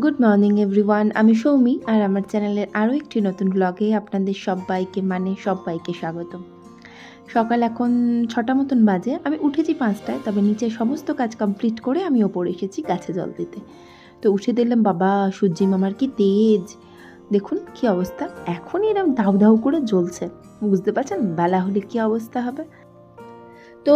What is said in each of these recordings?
Good morning everyone আমি সৌমি, আর আমার চ্যানেলের আরও একটি নতুন ব্লগে আপনাদের সবাইকে মানে সবাইকে স্বাগত সকাল এখন ছটা মতন বাজে। আমি উঠেছি পাঁচটায়, তবে নিচে সমস্ত কাজ কমপ্লিট করে আমি ওপরে এসেছি গাছে জল দিতে। তো উঠে দেখলাম, বাবা, সূর্যি মামার কি তেজ। দেখুন কি অবস্থা। এখনই এরকম দাউ দাউ করে জ্বলছে। বুঝতে পারছেন? বেলা হলে কি অবস্থা হবে? তো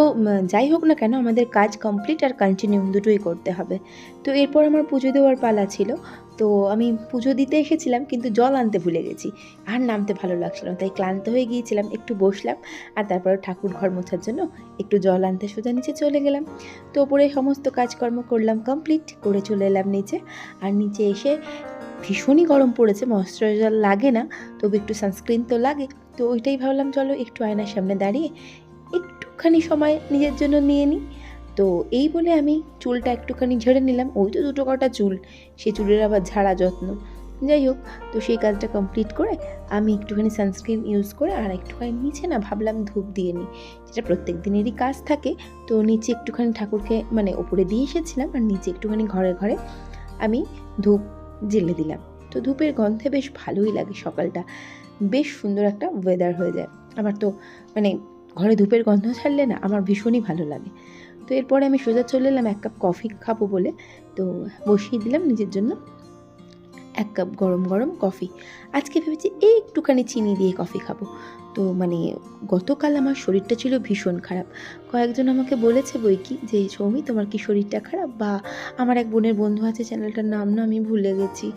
যাই হোক না কেন আমাদের কাজ কমপ্লিট আর কন্টিনিউ দুটোই করতে হবে। তো এরপর আমার পুজো দেওয়ার পালা ছিল। তো আমি পুজো দিতে এসেছিলাম, কিন্তু জল আনতে ভুলে গেছি। আর নামতে ভালো লাগছিল তাই ক্লান্ত হয়ে গিয়েছিলাম, একটু বসলাম আর তারপরে ঠাকুর ঘর মোছার জন্য একটু জল আনতে সোজা নিচে চলে গেলাম। তো ওপরে সমস্ত কাজকর্ম করলাম কমপ্লিট করে চলে এলাম নিচে। আর নিচে এসে ভীষণই গরম পড়েছে ময়শ্চারাইজার লাগে না, তবু একটু সানস্ক্রিন তো লাগে। তো ওইটাই ভাবলাম, চলো একটু আয়নার সামনে দাঁড়িয়ে একটুখানি সময় নিজের জন্য নিয়ে নিই। তো এই বলে আমি চুলটা একটুখানি ঝেড়ে নিলাম। ওই তো দুটো কটা চুল, সেই চুলের আবার ঝাড়া যত্ন। যাই হোক, তো সেই কাজটা কমপ্লিট করে আমি একটুখানি সানস্ক্রিন ইউজ করে আর একটুখানি নিচে না ভাবলাম ধূপ দিয়ে নিই। যেটা প্রত্যেক দিনেরই কাজ থাকে। তো নিচে একটুখানি ঠাকুরকে মানে ওপরে দিয়ে এসেছিলাম আর নিচে একটুখানি ঘরে ঘরে আমি ধূপ জেলে দিলাম। তো ধূপের গন্ধে বেশ ভালোই লাগে সকালটা। বেশ সুন্দর একটা ওয়েদার হয়ে যায়। আমার তো মানে ঘরে ধূপের গন্ধ ছাড়লে না আমার ভীষণই ভালো লাগে। তো এরপরে আমি সোজা চলে এলাম এক কাপ কফি খাব বলে। তো বসিয়ে দিলাম নিজের জন্য এক কাপ গরম গরম কফি। আজকে ভেবেছি এই একটুখানি চিনি দিয়ে কফি খাব। তো মানে গতকাল আমার শরীরটা ছিল ভীষণ খারাপ। কয়েকজন আমাকে বলেছে বই কি যে, সৌমি, তোমার কি শরীরটা খারাপ? বা, আমার এক বোনের বন্ধু আছে, চ্যানেলটার নাম না আমি ভুলে গেছি।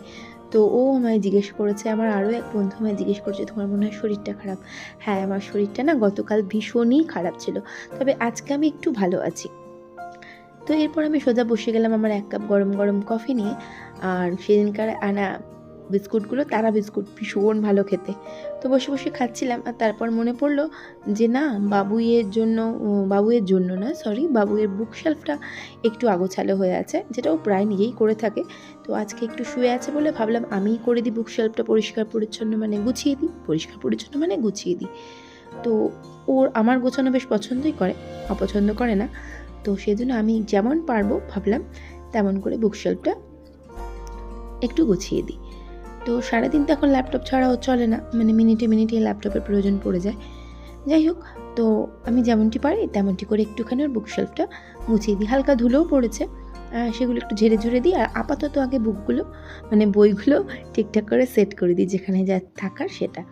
তো ও আমায় জিজ্ঞেস করেছে, আমার আরও এক বন্ধু আমায় জিজ্ঞেস করেছে, তোমার মনে হয় শরীরটা খারাপ? হ্যাঁ আমার শরীরটা না গতকাল ভীষণই খারাপ ছিল, তবে আজকে আমি একটু ভালো আছি। তো এরপর আমি সোজা বসে গেলাম আমার এক কাপ গরম গরম কফি নিয়ে, আর সেদিনকার আনা বিস্কুটগুলো, তারা বিস্কুট ভীষণ ভালো খেতে। তো বসে বসে খাচ্ছিলাম, আর তারপর মনে পড়ল যে না, বাবুইয়ের জন্য বাবুয়ের জন্য না সরি বাবুয়ের বুক শেলফটা একটু আগোছালো হয়ে আছে, যেটা ও প্রায় নিজেই করে থাকে। তো আজকে একটু শুয়ে আছে বলে ভাবলাম আমিই করে দিই বুক শেলফটা পরিষ্কার পরিচ্ছন্ন মানে গুছিয়ে দিই, পরিষ্কার পরিচ্ছন্ন মানে গুছিয়ে দিই। তো ওর, আমার গোছানো বেশ পছন্দই করে, অপছন্দ করে না। তো সেই জন্য আমি যেমন পারব ভাবলাম তেমন করে বুকশেলফটা একটু গুছিয়ে দিই। তো সারাদিন তো এখন ল্যাপটপ ছাড়াও চলে না। মানে মিনিটে মিনিটে ল্যাপটপের প্রয়োজন পড়ে যায়। যাই হোক, তো আমি যেমনটি পারি তেমনটি করে একটুখানি ওর বুকশেলফটা মুছিয়ে দিই। হালকা ধুলোও পড়েছে। সেগুলো একটু ঝেড়ে ঝুড়ে দিই। আর আপাতত আগে বুকগুলো মানে বইগুলো ঠিকঠাক করে সেট করে দিই, যেখানে যা থাকার সেটা।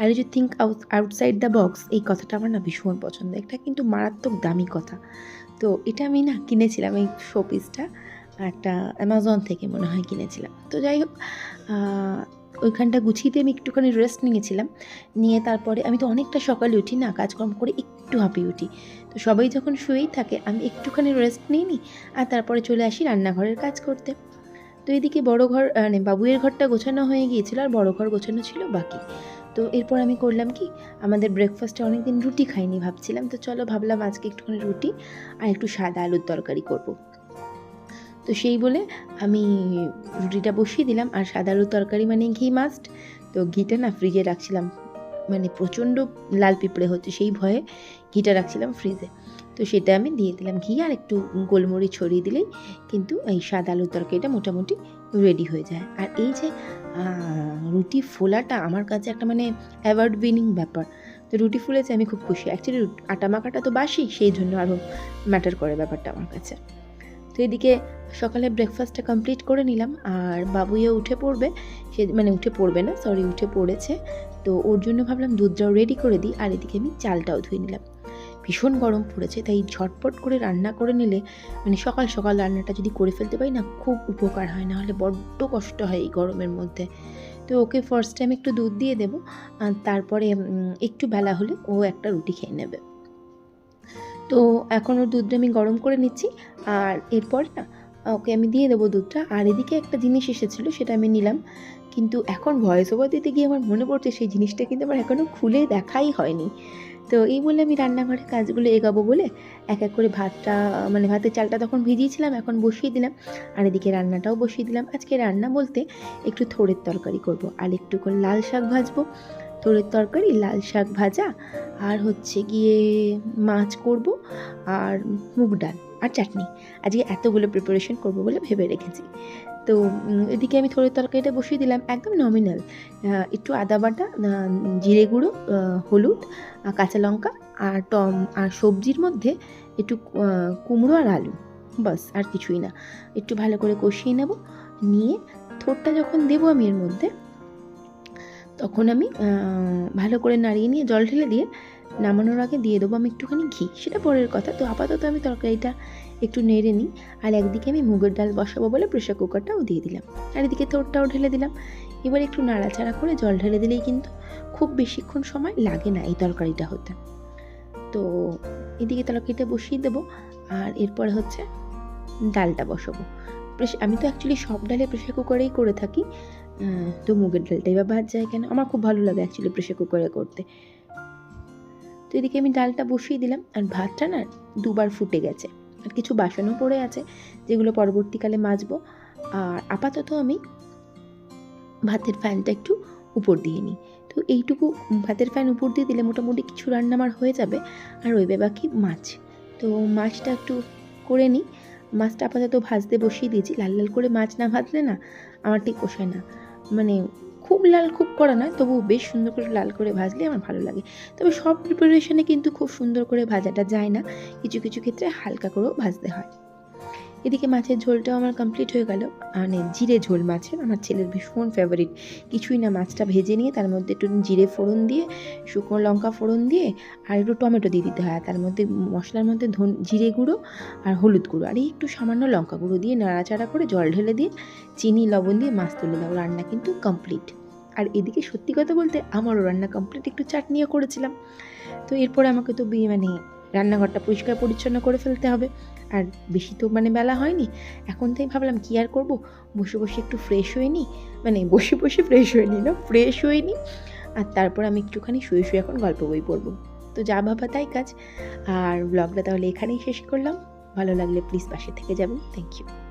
আর এই যে think out outside the box এই কথাটা আমার না ভীষণ পছন্দ। এটা কিন্তু মারাত্মক দামি কথা। তো এটা আমি না কিনেছিলাম, এই শোপিসটা একটা অ্যামাজন থেকে মনে হয় কিনেছিলাম। তো যাই হোক ওইখানটা গুছিয়ে দিয়ে আমি একটুখানি রেস্ট নিয়েছিলাম। নিয়ে তারপরে আমি তো অনেকটা সকালে উঠি না, কাজকর্ম করে একটু হাঁপিয়ে উঠি। তো সবাই যখন শুয়েই থাকে, আমি একটুখানি রেস্ট নিই আর তারপরে চলে আসি রান্নাঘরের কাজ করতে। তো এদিকে বড় ঘর মানে বাবুয়ের ঘরটা গোছানো হয়ে গিয়েছিল আর বড় ঘর গোছানো ছিল বাকি। তো এরপর আমি করলাম কি, আমাদের ব্রেকফাস্টে অনেকদিন রুটি খাইনি ভাবছিলাম। তো চলো ভাবলাম আজকে একটুখানি রুটি আর একটু সাদা আলুর তরকারি করব। তো সেই বলে আমি রুটিটা বসিয়ে দিলাম। আর সাদা আলুর তরকারি মানে ঘি মাস্ট তো ঘিটা না ফ্রিজে রাখছিলাম। মানে প্রচণ্ড লাল পিঁপড়ে হচ্ছে সেই ভয়ে ঘিটা রাখছিলাম ফ্রিজে তো সেটা আমি দিয়ে দিলাম ঘি আর একটু গোলমরিচ ছড়িয়ে দিলেই কিন্তু এই সাদা আলুর তরকারিটা মোটামুটি রেডি হয়ে যায়। আর এই যে রুটি ফোলাটা আমার কাছে একটা মানে অ্যাওয়ার্ড উইনিং ব্যাপার। তো রুটি ফুলেছে, আমি খুব খুশি। অ্যাকচুয়ালি আটা মাখাটা তো বাসি, সেই জন্য আরও ম্যাটার করে ব্যাপারটা আমার কাছে। তো এদিকে সকালে ব্রেকফাস্টটা কমপ্লিট করে নিলাম। আর বাবুইও উঠে পড়বে। সে মানে উঠে পড়বে না সরি উঠে পড়েছে। তো ওর জন্য ভাবলাম দুধটাও রেডি করে দিই, আর এদিকে আমি চালটাও ধুয়ে নিলাম। ভীষণ গরম পড়েছে, তাই ঝটপট করে রান্না করে নিলে মানে সকাল সকাল রান্নাটা যদি করে ফেলতে পারি না, খুব উপকার হয় না হলে বড্ড কষ্ট হয় এই গরমের মধ্যে। তো ওকে ফার্স্ট টাইম একটু দুধ দিয়ে দেবো, আর তারপরে একটু বেলা হলে ও একটা রুটি খেয়ে নেবে। তো এখন ওর দুধটা আমি গরম করে নিচ্ছি। আর এরপর না, ওকে আমি দিয়ে দেবো দুধটা। আর এদিকে একটা জিনিস এসেছিল, সেটা আমি নিলাম। কিন্তু এখন ভয়েস ওভার দিতে গিয়ে আমার মনে পড়ছে, সেই জিনিসটা কিন্তু আমার এখনও খুলে দেখাই হয়নি। তো এই বলে আমি রান্নাঘরে কাজগুলো এগাবো বলে এক এক করে ভাতটা মানে ভাতের চালটা তখন ভিজিয়েছিলাম, এখন বসিয়ে দিলাম। আর এদিকে রান্নাটাও বসিয়ে দিলাম। আজকে রান্না বলতে একটু থোড়ের তরকারি করব, আর একটু করে লাল শাক ভাজবো। থোড়ের তরকারি, লাল শাক ভাজা, আর হচ্ছে গিয়ে মাছ করব আর মুগ ডাল আর চাটনি। আজকে এতগুলো প্রিপারেশন করব বলে ভেবে রেখেছি। তো এদিকে আমি থোড়ের তরকারিটা বসিয়ে দিলাম, একদম নমিনাল একটু আদা বাটা জিরে গুঁড়ো হলুদ কাঁচা লঙ্কা আর টম, আর সবজির মধ্যে একটু কুমড়ো আর আলু, বাস, আর কিছুই না। একটু ভালো করে কষিয়ে নেব, নিয়ে থোড়টা যখন দেবো আমি এর মধ্যে তখন আমি ভালো করে নাড়িয়ে নিয়ে জল ঢেলে দিয়ে নামানোর আগে দিয়ে দেবো আমি একটুখানি ঘি। সেটা পরের কথা। তো আপাতত আমি তরকারিটা একটু নেড়ে নিই আর একদিকে আমি মুগের ডাল বসাবো বলে প্রেশার কুকারটাও দিয়ে দিলাম। আর এদিকে তোরটাও ঢেলে দিলাম। এবার একটু নাড়াচাড়া করে জল ঢেলে দিলেই কিন্তু খুব বেশিক্ষণ সময় লাগে না এই তরকারিটা হতে। তো এদিকে তরকারিটা বসিয়ে দেবো আর এরপরে হচ্ছে ডালটা বসাবো। আমি তো অ্যাকচুয়ালি সব ডালে প্রেশার কুকারেই করে থাকি। তো মুগের ডালটাই বা বাদ যায় কেন? আমার খুব ভালো লাগে অ্যাকচুয়ালি প্রেশার কুকারে করতে। তো এদিকে আমি ডালটা বসিয়ে দিলাম আর ভাতটা না দুবার ফুটে গেছে। আর কিছু বাসনও পড়ে আছে যেগুলো পরবর্তীকালে মাজবো। আর আপাতত আমি ভাতের ফ্যানটা একটু উপর দিয়ে নিই। তো এইটুকু ভাতের ফ্যান উপর দিয়ে দিলে মোটামুটি কিছু রান্না আমার হয়ে যাবে। আর রইবে বাকি মাছ। তো মাছটা একটু করে নিই। মাছটা আপাতত ভাজতে বসিয়ে দিয়েছি। লাল লাল করে মাছ না ভাজলে না আমার ঠিক পোষায় না। মানে খুব লাল খুব করা নয়, তবু বেশ সুন্দর করে লাল করে ভাজলে আমার ভালো লাগে। তবে সব প্রিপারেশনে কিন্তু খুব সুন্দর করে ভাজাটা যায় না। কিছু কিছু ক্ষেত্রে হালকা করেও ভাজতে হয়। এদিকে মাছের ঝোলটাও আমার কমপ্লিট হয়ে গেল। মানে জিরে ঝোল মাছের, আমার ছেলের ভীষণ ফেভারিট কিছুই না, মাছটা ভেজে নিয়ে তার মধ্যে একটু জিরে ফোড়ন দিয়ে, শুকনো লঙ্কা ফোড়ন দিয়ে, আর একটু টমেটো দিয়ে দিতে হয়। তার মধ্যে মশলার মধ্যে ধন জিরে গুঁড়ো আর হলুদ গুঁড়ো। আর একটু সামান্য লঙ্কা গুঁড়ো দিয়ে নাড়াচাড়া করে জল ঢেলে দিয়ে চিনি, লবণ দিয়ে মাছ তুলে দাও রান্না কিন্তু কমপ্লিট আর এদিকে সত্যি কথা বলতে আমারও রান্না কমপ্লিট একটু চাটনিও করেছিলাম। তো এরপরে আমাকে তো মানে রান্নাঘরটা পরিষ্কার পরিচ্ছন্ন করে ফেলতে হবে। আর বেশি তো মানে বেলা হয়নি। এখন তাই ভাবলাম, কি আর করব? বসে বসে একটু ফ্রেশ হয়ে নিই মানে বসে বসে ফ্রেশ হয়ে নিই না? ফ্রেশ হয়ে নিই আর তারপর আমি একটুখানি শুয়ে শুয়ে এখন গল্প বই পড়ব। তো যা ভাবা তাই কাজ। আর ব্লগটা তাহলে এখানেই শেষ করলাম। ভালো লাগলে প্লিজ পাশে থেকে যাবেন। Thank you